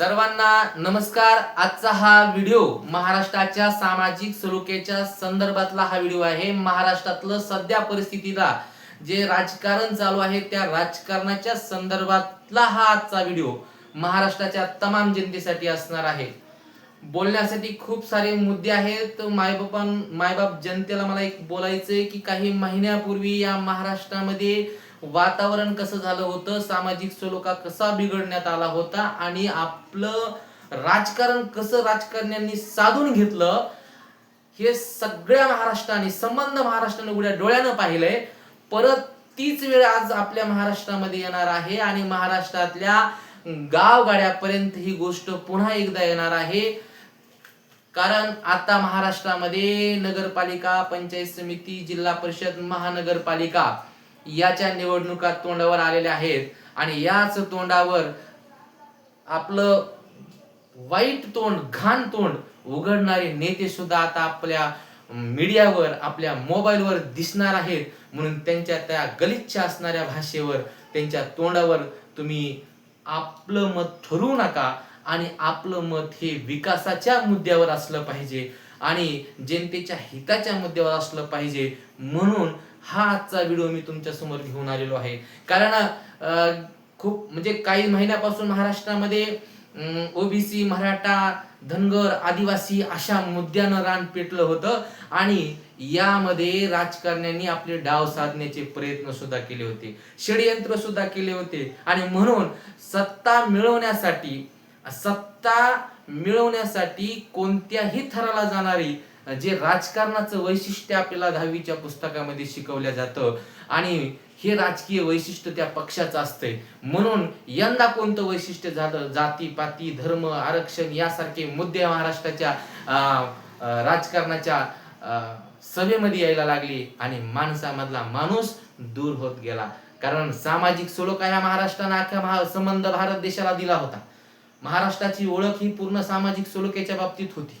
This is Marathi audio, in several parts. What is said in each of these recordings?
सर्वांना नमस्कार. आजचा हा व्हिडिओ महाराष्ट्राच्या सामाजिक सलोख्याच्या संदर्भातला हा व्हिडिओ आहे. महाराष्ट्रातलं सध्या परिस्थितीला जे राजकारण चालू आहे त्या राजकारणाच्या संदर्भातला हा आजचा व्हिडिओ महाराष्ट्राच्या तमाम जनतेसाठी असणार आहे. बोलण्यासाठी खूप सारे मुद्दे आहेत. मायबापां मायबाप जनतेला मला एक बोलायचंय की काही महिन्यापूर्वी या महाराष्ट्रामध्ये वातावरण कसं झालं होतं सामाजिक सलोखा कसा बिघडण्यात आला होता आणि आपलं राजकारण कसं राजकारण्यांनी साधून घेतलं हे सगळ्या महाराष्ट्राने संबंध महाराष्ट्राने उघड्या डोळ्यानं पाहिलंय. परत तीच वेळ आज आपल्या महाराष्ट्रामध्ये येणार आहे आणि महाराष्ट्रातल्या गावगाड्यापर्यंत ही गोष्ट पुन्हा एकदा येणार आहे. कारण आता महाराष्ट्रामध्ये नगरपालिका पंचायत समिती जिल्हा परिषद महानगरपालिका याच्या निवडणुका तोंडावर आलेल्या आहेत आणि याच तोंडावर आपलं वाईट तोंड घाण तोंड उघडणारे नेते सुद्धा आता आपल्या मीडियावर आपल्या मोबाईलवर दिसणार आहेत. म्हणून त्यांच्या त्या गलिच्छ असणाऱ्या भाषेवर त्यांच्या तोंडावर तुम्ही आपलं मत ठरवू नका आणि आपलं मत हे विकासाच्या मुद्द्यावर असलं पाहिजे आणि जनतेच्या हिताच्या मुद्द्यावर असलं पाहिजे. म्हणून हा आजचा व्हिडिओ मी तुमच्यासमोर घेऊन आलेलो आहे. कारण खूप म्हणजे काही महिन्यापासून महाराष्ट्रामध्ये ओबीसी मराठा धनगर आदिवासी अशा मुद्द्यानं रान पेटलं होतं आणि यामध्ये राजकारण्यांनी आपले डाव साधण्याचे प्रयत्न सुद्धा केले होते. षडयंत्र सुद्धा केले होते. आणि म्हणून सत्ता मिळवण्यासाठी सत्ता मिळवण्यासाठी कोणत्याही थराला जाणारी जे राजकारणाचं वैशिष्ट्य आपल्याला दहावीच्या पुस्तकामध्ये शिकवलं जातं आणि हे राजकीय वैशिष्ट्य त्या पक्षाचं असतंय. म्हणून यंदा कोणतं वैशिष्ट्य झालं जाती पाती धर्म आरक्षण यासारखे मुद्दे महाराष्ट्राच्या राजकारणाच्या अं, सभेमध्ये यायला लागली आणि माणसामधला माणूस दूर होत गेला. कारण सामाजिक सलोखा ह्या महाराष्ट्रानं अख्ख्या महा संबंध भारत देशाला दिला होता. महाराष्ट्राची ओळख ही पूर्ण सामाजिक सलोख्याच्या बाबतीत होती.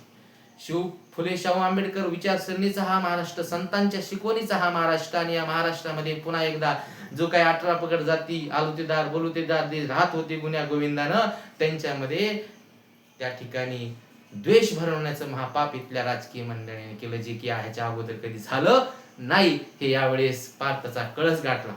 शिव फुले शाहू आंबेडकर विचारसरणीचा हा महाराष्ट्र संतांच्या शिकवणीचा हा महाराष्ट्र आणि या महाराष्ट्रामध्ये पुन्हा एकदा जो काही अठरा पकड जाती आलुतेदार बोलुतेदार जे राहत होते गुन्ह्या गोविंदानं त्यांच्यामध्ये त्या ठिकाणी द्वेष भरवण्याचं महापाप इथल्या राजकीय मंडळीने केलं जे की ह्याच्या अगोदर कधी झालं नाही हे यावेळेस भारताचा कळस गाठला.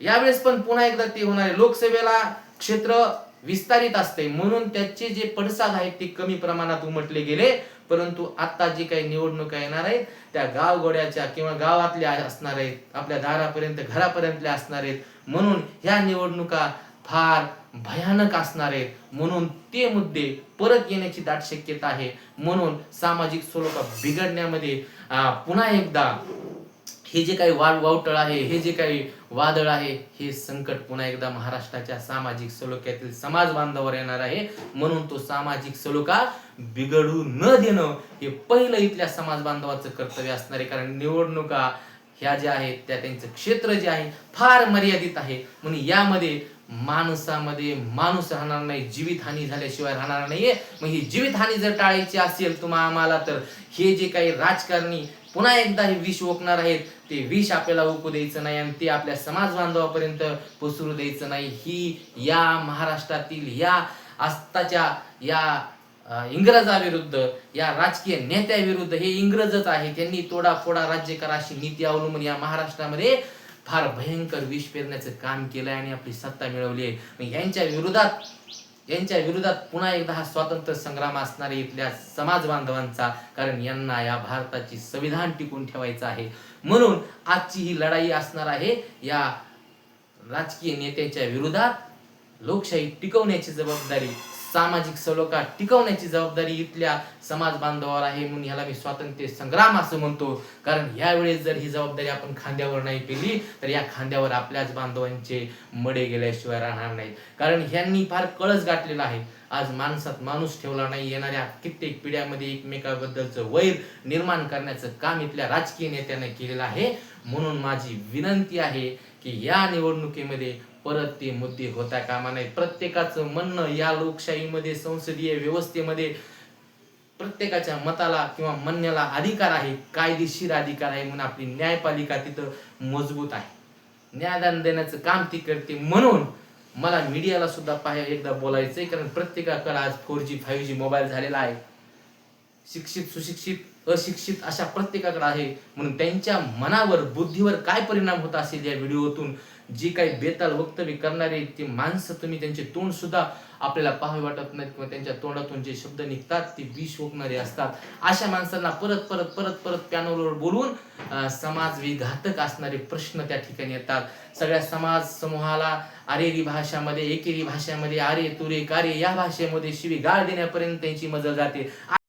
यावेळेस पण पुन्हा एकदा ते होणारे लोकसेवेला क्षेत्र विस्तारित असते म्हणून त्याचे जे पडसाद आहेत ते कमी प्रमाणात उमटले गेले. परंतु आता जी काही निवडणुका येणार आहेत त्या गावगोड्याच्या किंवा गावातल्या असणार आहेत आपल्या दारापर्यंत घरापर्यंतल्या असणार आहेत. म्हणून ह्या निवडणुका फार भयानक असणार आहेत. म्हणून ते मुद्दे परत येण्याची दाट शक्यता आहे. म्हणून सामाजिक स्वरूप बिघडण्यामध्ये पुन्हा एकदा हे जे काही वाढ वावटळ आहे हे जे काही वादळ आहे हे संकट पुन्हा एकदा महाराष्ट्राच्या सामाजिक सलोख्यातील समाज बांधावर येणार आहे. म्हणून तो सामाजिक सलोखा बिघडू न देणं हे पहिलं इथल्या समाज बांधवाचं कर्तव्य असणार आहे. कारण निवडणुका ह्या ज्या आहेत त्या त्यांचं क्षेत्र जे आहे फार मर्यादित आहे. म्हणून यामध्ये माणसामध्ये माणूस राहणार नाही जीवितहानी झाल्याशिवाय राहणार नाहीये. मग ही जीवितहानी जर टाळायची असेल तुम्हा आम्हाला तर हे जे काही राजकारणी पुन्हा एकदा हे विष ओकणार आहेत. ते विष आपल्याला ओकू द्यायचं नाही आणि ते आपल्या समाज बांधवापर्यंत पसरू द्यायचं नाही. ही या महाराष्ट्रातील या आस्ताच्या या इंग्रजाविरुद्ध या राजकीय नेत्याविरुद्ध हे इंग्रजच आहे. त्यांनी तोडाफोडा राज्य करा अशी नीती अवलंबून या महाराष्ट्रामध्ये फार भयंकर विष पेरण्याचं काम केलंय आणि आपली सत्ता मिळवली आहे. मग यांच्या विरोधात यांच्या विरोधात पुन्हा एकदा हा स्वातंत्र्य संग्राम असणारे इथल्या समाज बांधवांचा कारण यांना या भारताची संविधान टिकून ठेवायचं आहे. म्हणून आजची ही लढाई असणार आहे. या राजकीय नेत्यांच्या विरोधात लोकशाही टिकवण्याची जबाबदारी सामाजिक सलोखा टिकवण्याची जबाबदारी इथल्या समाज बांधवावर आहे म्हणून ह्याला मी स्वातंत्र्य संग्राम असं म्हणतो. कारण यावेळेस जर ही जबाबदारी आपण खांद्यावर नाही पेली तर या खांद्यावर आपल्याच बांधवांचे मडे गेल्याशिवाय राहणार नाहीत. कारण ह्यांनी फार कळस गाठलेला आहे. आज माणसात माणूस ठेवला नाही येणाऱ्या कित्येक पिढ्यामध्ये एकमेकाबद्दलचं वैर निर्माण करण्याचं काम इथल्या राजकीय नेत्याने केलेलं आहे. म्हणून माझी विनंती आहे की या निवडणुकीमध्ये परत ते मुद्दे होता कामा नये. प्रत्येकाचं म्हणणं या लोकशाहीमध्ये संसदीय व्यवस्थेमध्ये प्रत्येकाच्या मताला किंवा म्हणण्याला अधिकार आहे कायदेशीर अधिकार आहे म्हणून आपली न्यायपालिका तिथं मजबूत आहे. न्यायदान देण्याचं काम ती करते म्हणून मला मीडियाला सुद्धा पाह एकदा बोलायचंय कारण प्रत्येकाकडे आज four G five G mobile झालेला आहे. शिक्षित सुशिक्षित अशिक्षित अशा प्रत्येकाकडे आहे. म्हणून त्यांच्या मनावर बुद्धीवर काय परिणाम होत असेल या व्हिडिओतून? जी काही बेताल वक्तव्य करणारे ते माणसं तुम्ही त्यांचे तोंड सुद्धा आपल्याला पाहावे वाटत नाहीत किंवा त्यांच्या तोंडातून जे शब्द निघतात ते विष ओकणारे असतात. अशा माणसांना परत परत परत परत पॅनलवर बोलून समाज विघातक असणारे प्रश्न त्या ठिकाणी येतात. सगळ्या समाज समूहाला आरेरी भाषामध्ये एकेरी भाषामध्ये आरे तुरे कारे या भाषेमध्ये शिवी गाळ देण्यापर्यंत त्यांची मजल जाते.